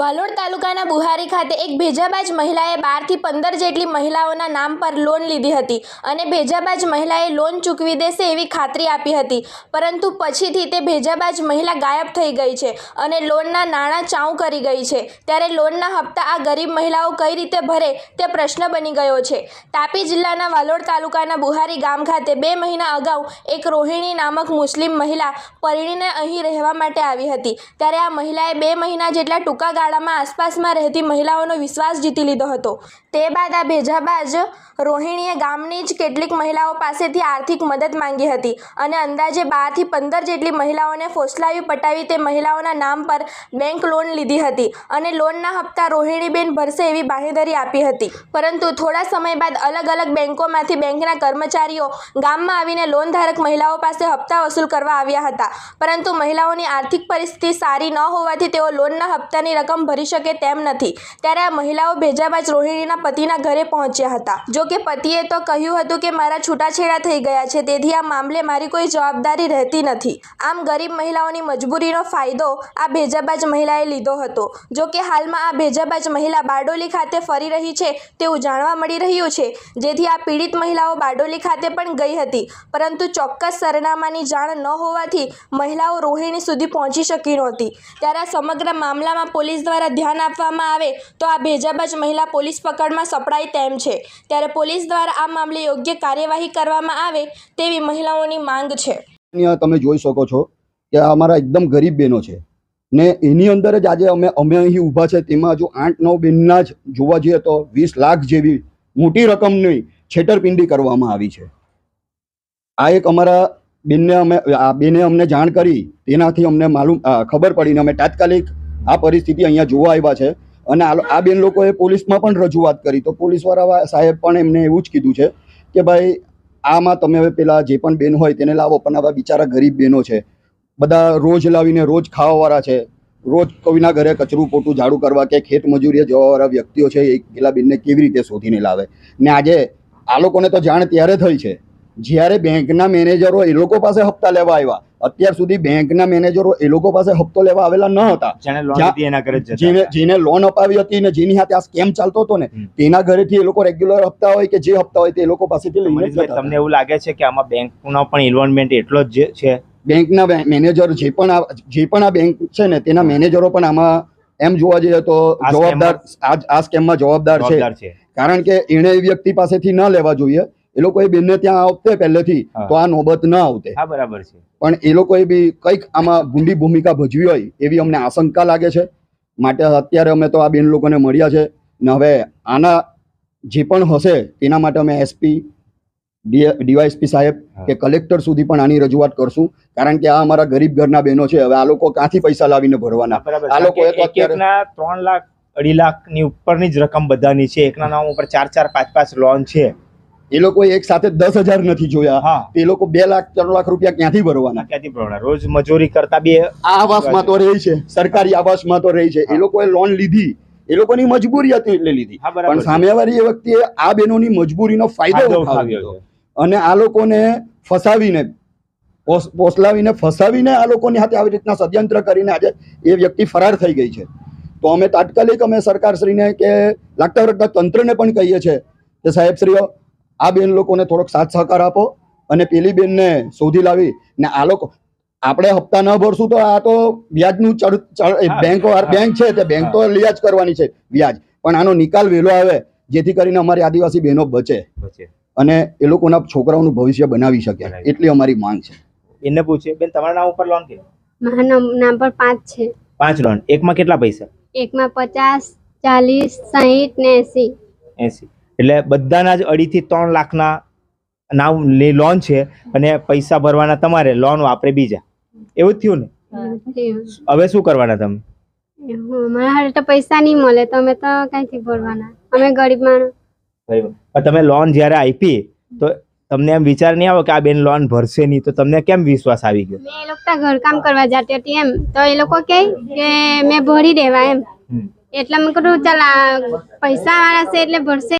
વાલોડ તાલુકાના બુહારી ખાતે એક ભેજાબાજ મહિલાએ બારથી પંદર જેટલી મહિલાઓના નામ પર લોન લીધી હતી અને ભેજાબાજ મહિલાએ લોન ચૂકવી દેશે એવી ખાતરી આપી હતી. પરંતુ પછીથી તે ભેજાબાજ મહિલા ગાયબ થઈ ગઈ છે અને લોનના નાણાં ચાઉ કરી ગઈ છે. ત્યારે લોનના હપ્તા આ ગરીબ મહિલાઓ કઈ રીતે ભરે તે પ્રશ્ન બની ગયો છે. તાપી જિલ્લાના વાલોડ તાલુકાના બુહારી ગામ ખાતે બે મહિના અગાઉ એક રોહિણી નામક મુસ્લિમ મહિલા પરિણીને અહીં રહેવા માટે આવી હતી. ત્યારે આ મહિલાએ બે મહિના જેટલા ટૂંકા ગાળામાં આસપાસમાં રહેતી મહિલાઓનો વિશ્વાસ જીતી લીધો હતો. તે બાદ આ ભેજાબાજ રોહિણીએ ગામની જ કેટલીક મહિલાઓ પાસેથી આર્થિક મદદ માંગી હતી અને અંદાજે બારથી પંદર જેટલી મહિલાઓને ફોસલાવી પટાવી તે મહિલાઓના નામ પર બેંક લોન લીધી હતી અને લોનના હપ્તા રોહિણીબેન ભરશે એવી બાંહેધરી આપી હતી. પરંતુ થોડા સમય બાદ અલગ અલગ બેંકોમાંથી બેંકના કર્મચારીઓ ગામમાં આવીને લોન ધારક મહિલાઓ પાસે હપ્તા વસૂલ કરવા આવ્યા હતા. પરંતુ મહિલાઓની આર્થિક પરિસ્થિતિ સારી ન હોવાથી તેઓ લોનના હપ્તાની રકમ ભરી શકે તેમ નથી. ત્યારે આ મહિલાઓ ભેજાબાજ રોહિણીના પતિના ઘરે પહોંચ્યા હતા. જો કે પતિએ તો કહ્યું હતું કે મારા છૂટાછેડા થઈ ગયા છે, તેથી આ મામલે મારી કોઈ જવાબદારી રહેતી નથી. આમ ગરીબ મહિલાઓની મજબૂરીનો ફાયદો આ ભેજાબાજ મહિલાએ લીધો હતો. જો કે હાલમાં આ ભેજાબાજ મહિલા બારડોલી ખાતે ફરી રહી છે તેવું જાણવા મળી રહ્યું છે. જેથી આ પીડિત મહિલાઓ બારડોલી ખાતે પણ ગઈ હતી. પરંતુ ચોક્કસ સરનામાની જાણ ન હોવાથી મહિલાઓ રોહિણી સુધી પહોંચી શકી નહોતી. ત્યારે સમગ્ર મામલામાં પોલીસ દ્વારા ધ્યાન આપવામાં આવે તો આ ભેજાબાજ મહિલા પોલીસ પકડમાં સપડાય તેમ છે. ત્યારે પોલીસ દ્વારા આ મામલે યોગ્ય કાર્યવાહી કરવામાં આવે તેવી મહિલાઓની માંગ છે. તમે જોઈ શકો છો કે અમારા એકદમ ગરીબ બહેનો છે. ને એની અંદર જ આજે અમે અમે અહીં ઊભા છે. તેમાં જો આઠ, નવ બેનના જ જોવા જઈએ તો વીસ લાખ જેવી મોટી રકમની છેતરપિંડી કરવામાં આવી છે. આ એક અમારા બેનને અમે, આ બેને અમને જાણ કરી. તેનાથી અમને માલુમ ખબર પડીને અમે તાત્કાલિક આ પરિસ્થિતિ અહીંયા જોવા આવ્યા છે. અને આ બેન લોકોએ પોલીસમાં પણ રજૂઆત કરી. તો પોલીસવાળા સાહેબ પણ એમને એવું જ કીધું છે કે ભાઈ, આમાં તમે હવે પેલા જે પણ બેન હોય તેને લાવો, પણ આવા બિચારા ગરીબ બહેનો છે. બધા રોજ લાવીને રોજ ખાવાવાળા છે. રોજ કોઈના ઘરે કચરું પોટું ઝાડુ કરવા કે ખેત મજૂરીએ જવાવાળા વ્યક્તિઓ છે, એ પેલા બેનને કેવી રીતે શોધીને લાવે? ને આજે આ લોકોને તો જાણ ત્યારે થઈ છે. જ્યારે બેંકના મેનેજરો એ લોકો પાસે હપ્તા લેવા આવ્યા અત્યાર સુધી બેંકના મેનેજરો એ લોકો પાસે હપ્તો લેવા આવેલા ન હતા. જેને લોન એના અપાવી હતી ને જેની હાથે આ સ્કેમ ચાલતો હતો ને તેના ઘરેથી એ લોકો રેગ્યુલર હપ્તા હોય કે જે હપ્તા હોય તે એ લોકો પાસેથી લઈને તમને એવું લાગે છે કે આમાં બેંકનો પણ ઇન્વોલ્વમેન્ટ એટલો જ છે? બેંકના મેનેજર જે પણ આ જે પણ આ બેંક છે ને તેના મેનેજરો પણ આમાં એમ જોવા જઈએ તો જવાબદાર આ સ્કેમમાં જવાબદાર છે. કારણ કે એણે એ વ્યક્તિ પાસેથી ન લેવા જોઈએ. એ લોકો એ બેનને ત્યાં આવતે પહેલેથી તો આ નોબત ન આવતે. હા બરાબર છે. પણ એ લોકોએ બી કંઈક આમાં ભૂંડી ભૂમિકા ભજવી હોય એવી અમને આશંકા લાગે છે. માટે અત્યારે અમે તો આ બેન લોકોને મળ્યા છે. ને હવે આના જે પણ હશે તેના માટે અમે એસપી ડીવાયએસપી સાહેબ કે કલેક્ટર સુધી પણ આની રજૂઆત કરશું. કારણ કે આ અમારા ગરીબ ઘરના બહેનો છે. હવે આ લોકો ક્યાંથી પૈસા લાવીને ભરવાના? આ કારણ લોકોએ કે તો એક અત્યારે- એકના ત્રણ લાખ અઢી લાખની ઉપરની જ રકમ બધાની છે. એકના નામ ઉપર ચાર ચાર પાંચ પાંચ લોન છે. એ લોકો એક સાથે દસ હજાર નથી જોયા. એ લોકો બે લાખ ત્રણ લાખ રૂપિયા ક્યાંથી ભરવાના? ક્યાંથી ભરવાના? રોજ મજૂરી કરતા બે આવાસમાં તો રહી છે. સરકારી આવાસમાં તો રહી છે. એ. લોકોએ લોન લીધી. એ લોકોની મજબૂરી હતી એટલે લીધી. પણ સામેવાળી એ વખતે આ બહેનોની મજબૂરીનો ફાયદો ઉઠાવ્યો અને આ લોકોને ફસાવીને પોસલાવીને ફસાવીને આ લોકોની હાથે આવી રીતના ષડયંત્ર કરીને આજે એ વ્યક્તિ ફરાર થઈ ગઈ છે. તો અમે તાત્કાલિક અમે સરકારશ્રીને કે લાગતા વળગતા તંત્રને પણ કહીએ છીએ કે સાહેબશ્રીઓ આ બેન લોકોને થોડોક સાથ સહકાર આપો અને પેલી બેનને શોધી લાવી. ને આ લોકો આપણે હપ્તા ન ભરશું તો આ તો વ્યાજનું બેંક બેંક છે તે બેંક તો લિયાજ કરવાની છે વ્યાજ. પણ આનો નિકાલ વહેલો આવે જેથી કરીને અમારી આદિવાસી બહેનો બચે. બચે. અને એ લોકોના છોકરાઓનું ભવિષ્ય બનાવી શકે. એટલી અમારી માંગ છે. એને પૂછે બેન તમારા નામ ઉપર લોન કે? મારા નામ નામ પર પાંચ છે. પાંચ લોન એકમાં કેટલા પૈસા? એકમાં પચાસ ચાલીસ સાહીઠ ને એસી. એસી. એટલે બધાના જ અઢી થી ત્રણ લાખના નામ લોન છે અને પૈસા ભરવાના તમારે લોન વાપરે બીજા. એવું જ થયું ને? હવે શું કરવાના તમે? મારા હારે તો પૈસા નહીં મળે તો અમે તો ક્યાંથી ભરવાના? અમે ગરીબ માણસ. તમે લોન જ્યારે આપી તો તમને એમ વિચાર નહીં આવે કે આ બેન લોન ભરશે નહીં તો તમને કેમ વિશ્વાસ આવી ગયો? મેં એ લોકો ઘર કામ કરવા જતી હતી એમ તો એ લોકો કહે કે મેં ભરી દેવા એમ. એટલે મેં કીધું ચાલ આ પૈસા વાળા છે એટલે ભરશે.